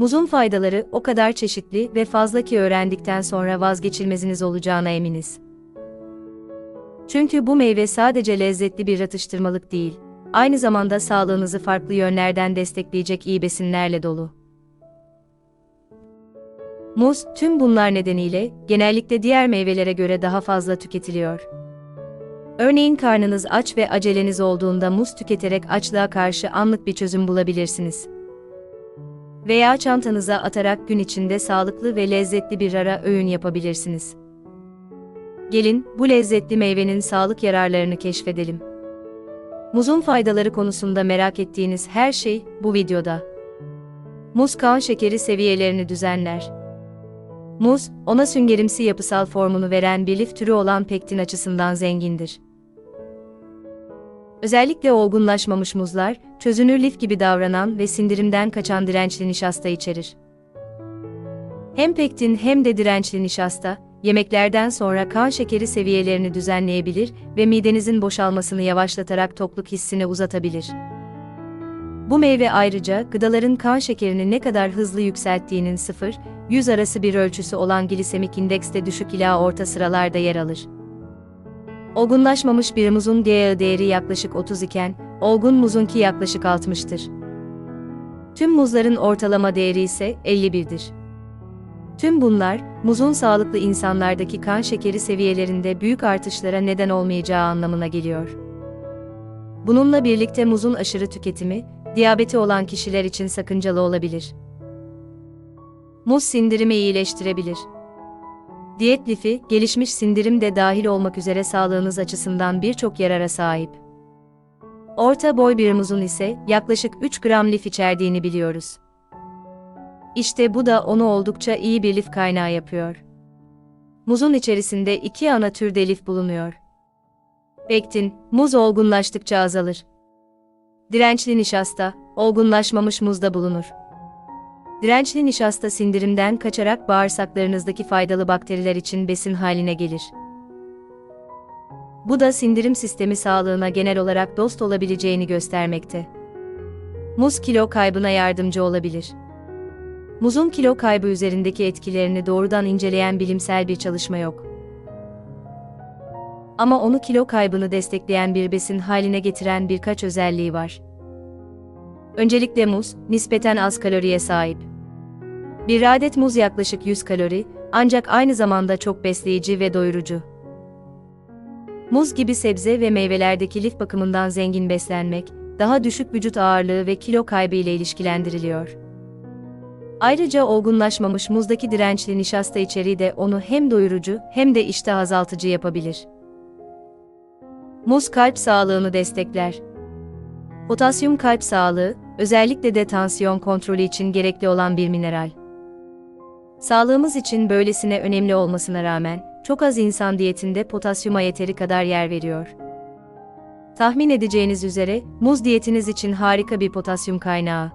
Muzun faydaları o kadar çeşitli ve fazla ki öğrendikten sonra vazgeçilmeziniz olacağına eminiz. Çünkü bu meyve sadece lezzetli bir atıştırmalık değil, aynı zamanda sağlığınızı farklı yönlerden destekleyecek iyi besinlerle dolu. Muz, tüm bunlar nedeniyle genellikle diğer meyvelere göre daha fazla tüketiliyor. Örneğin karnınız aç ve aceleniz olduğunda muz tüketerek açlığa karşı anlık bir çözüm bulabilirsiniz. Veya çantanıza atarak gün içinde sağlıklı ve lezzetli bir ara öğün yapabilirsiniz. Gelin, bu lezzetli meyvenin sağlık yararlarını keşfedelim. Muzun faydaları konusunda merak ettiğiniz her şey bu videoda. Muz kan şekeri seviyelerini düzenler. Muz, ona süngerimsi yapısal formunu veren bir lif türü olan pektin açısından zengindir. Özellikle olgunlaşmamış muzlar, çözünür lif gibi davranan ve sindirimden kaçan dirençli nişasta içerir. Hem pektin hem de dirençli nişasta, yemeklerden sonra kan şekeri seviyelerini düzenleyebilir ve midenizin boşalmasını yavaşlatarak tokluk hissini uzatabilir. Bu meyve ayrıca gıdaların kan şekerini ne kadar hızlı yükselttiğinin 0-100 arası bir ölçüsü olan glisemik indekste düşük ila orta sıralarda yer alır. Olgunlaşmamış bir muzun GA değeri yaklaşık 30 iken, olgun muzunki yaklaşık 60'tır. Tüm muzların ortalama değeri ise 51'dir. Tüm bunlar, muzun sağlıklı insanlardaki kan şekeri seviyelerinde büyük artışlara neden olmayacağı anlamına geliyor. Bununla birlikte muzun aşırı tüketimi, diyabeti olan kişiler için sakıncalı olabilir. Muz sindirimi iyileştirebilir. Diyet lifi, gelişmiş sindirim de dahil olmak üzere sağlığınız açısından birçok yarara sahip. Orta boy bir muzun ise yaklaşık 3 gram lif içerdiğini biliyoruz. İşte bu da onu oldukça iyi bir lif kaynağı yapıyor. Muzun içerisinde iki ana türde lif bulunuyor. Pektin, muz olgunlaştıkça azalır. Dirençli nişasta, olgunlaşmamış muzda bulunur. Dirençli nişasta sindirimden kaçarak bağırsaklarınızdaki faydalı bakteriler için besin haline gelir. Bu da sindirim sistemi sağlığına genel olarak dost olabileceğini göstermekte. Muz kilo kaybına yardımcı olabilir. Muzun kilo kaybı üzerindeki etkilerini doğrudan inceleyen bilimsel bir çalışma yok. Ama onu kilo kaybını destekleyen bir besin haline getiren birkaç özelliği var. Öncelikle muz, nispeten az kaloriye sahip. Bir adet muz yaklaşık 100 kalori, ancak aynı zamanda çok besleyici ve doyurucu. Muz gibi sebze ve meyvelerdeki lif bakımından zengin beslenmek, daha düşük vücut ağırlığı ve kilo kaybı ile ilişkilendiriliyor. Ayrıca olgunlaşmamış muzdaki dirençli nişasta içeriği de onu hem doyurucu hem de iştah azaltıcı yapabilir. Muz kalp sağlığını destekler. Potasyum kalp sağlığı, özellikle de tansiyon kontrolü için gerekli olan bir mineral. Sağlığımız için böylesine önemli olmasına rağmen, çok az insan diyetinde potasyuma yeteri kadar yer veriyor. Tahmin edeceğiniz üzere, muz diyetiniz için harika bir potasyum kaynağı.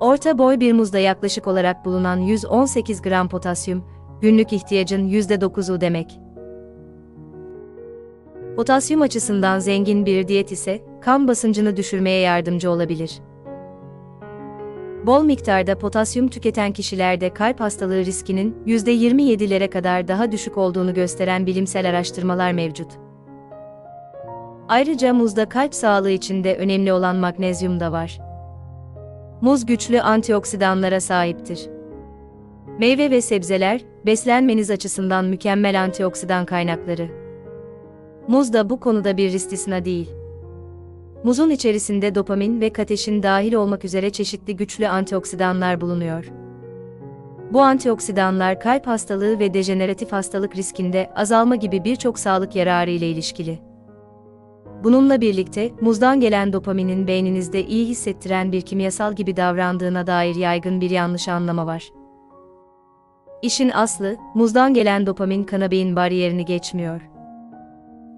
Orta boy bir muzda yaklaşık olarak bulunan 118 gram potasyum, günlük ihtiyacın %9'u demek. Potasyum açısından zengin bir diyet ise, kan basıncını düşürmeye yardımcı olabilir. Bol miktarda potasyum tüketen kişilerde kalp hastalığı riskinin %27'lere kadar daha düşük olduğunu gösteren bilimsel araştırmalar mevcut. Ayrıca muzda kalp sağlığı için de önemli olan magnezyum da var. Muz güçlü antioksidanlara sahiptir. Meyve ve sebzeler, beslenmeniz açısından mükemmel antioksidan kaynakları. Muz da bu konuda bir istisna değil. Muzun içerisinde dopamin ve kateşin dahil olmak üzere çeşitli güçlü antioksidanlar bulunuyor. Bu antioksidanlar kalp hastalığı ve dejeneratif hastalık riskinde azalma gibi birçok sağlık yararı ile ilişkili. Bununla birlikte, muzdan gelen dopaminin beyninizde iyi hissettiren bir kimyasal gibi davrandığına dair yaygın bir yanlış anlama var. İşin aslı, muzdan gelen dopamin kana beyin bariyerini geçmiyor.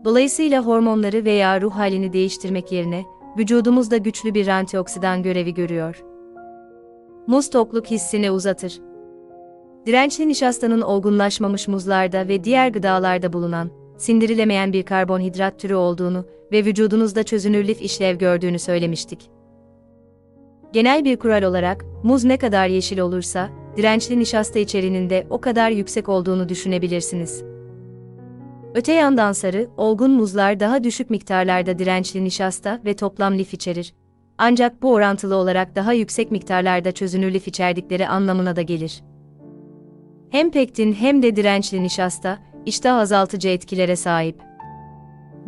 Dolayısıyla hormonları veya ruh halini değiştirmek yerine, vücudumuzda güçlü bir antioksidan görevi görüyor. Muz tokluk hissini uzatır. Dirençli nişastanın olgunlaşmamış muzlarda ve diğer gıdalarda bulunan, sindirilemeyen bir karbonhidrat türü olduğunu ve vücudunuzda çözünür lif işlev gördüğünü söylemiştik. Genel bir kural olarak, muz ne kadar yeşil olursa, dirençli nişasta içeriğinin de o kadar yüksek olduğunu düşünebilirsiniz. Öte yandan sarı, olgun muzlar daha düşük miktarlarda dirençli nişasta ve toplam lif içerir. Ancak bu orantılı olarak daha yüksek miktarlarda çözünür lif içerdikleri anlamına da gelir. Hem pektin hem de dirençli nişasta, iştah azaltıcı etkilere sahip.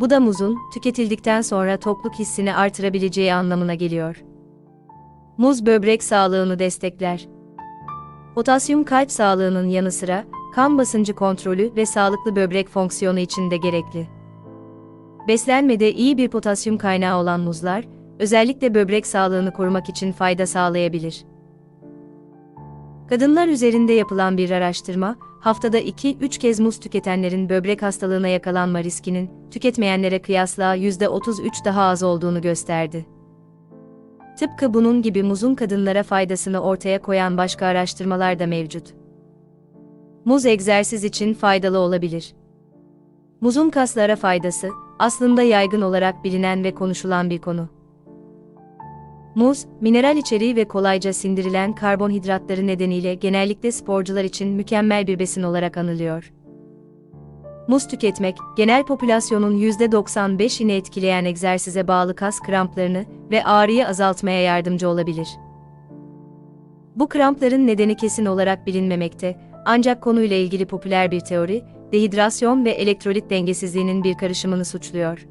Bu da muzun, tüketildikten sonra tokluk hissini artırabileceği anlamına geliyor. Muz böbrek sağlığını destekler. Potasyum kalp sağlığının yanı sıra, kan basıncı kontrolü ve sağlıklı böbrek fonksiyonu için de gerekli. Beslenmede iyi bir potasyum kaynağı olan muzlar, özellikle böbrek sağlığını korumak için fayda sağlayabilir. Kadınlar üzerinde yapılan bir araştırma, haftada 2-3 kez muz tüketenlerin böbrek hastalığına yakalanma riskinin, tüketmeyenlere kıyasla %33 daha az olduğunu gösterdi. Tıpkı bunun gibi muzun kadınlara faydasını ortaya koyan başka araştırmalar da mevcut. Muz egzersiz için faydalı olabilir. Muzun kaslara faydası, aslında yaygın olarak bilinen ve konuşulan bir konu. Muz, mineral içeriği ve kolayca sindirilen karbonhidratları nedeniyle genellikle sporcular için mükemmel bir besin olarak anılıyor. Muz tüketmek, genel popülasyonun %95'ini etkileyen egzersize bağlı kas kramplarını ve ağrıyı azaltmaya yardımcı olabilir. Bu krampların nedeni kesin olarak bilinmemekte, ancak konuyla ilgili popüler bir teori, dehidrasyon ve elektrolit dengesizliğinin bir karışımını suçluyor.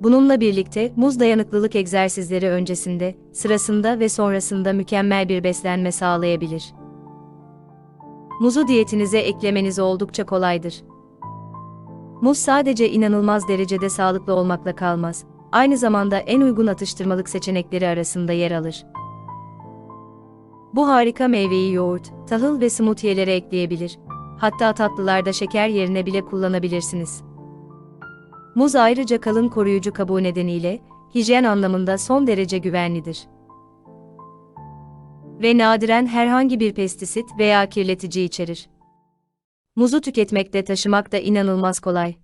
Bununla birlikte muz dayanıklılık egzersizleri öncesinde, sırasında ve sonrasında mükemmel bir beslenme sağlayabilir. Muzu diyetinize eklemeniz oldukça kolaydır. Muz sadece inanılmaz derecede sağlıklı olmakla kalmaz, aynı zamanda en uygun atıştırmalık seçenekleri arasında yer alır. Bu harika meyveyi yoğurt, tahıl ve smoothie'lere ekleyebilir. Hatta tatlılarda şeker yerine bile kullanabilirsiniz. Muz ayrıca kalın koruyucu kabuğu nedeniyle hijyen anlamında son derece güvenlidir. Ve nadiren herhangi bir pestisit veya kirletici içerir. Muzu tüketmekte taşımak da inanılmaz kolay.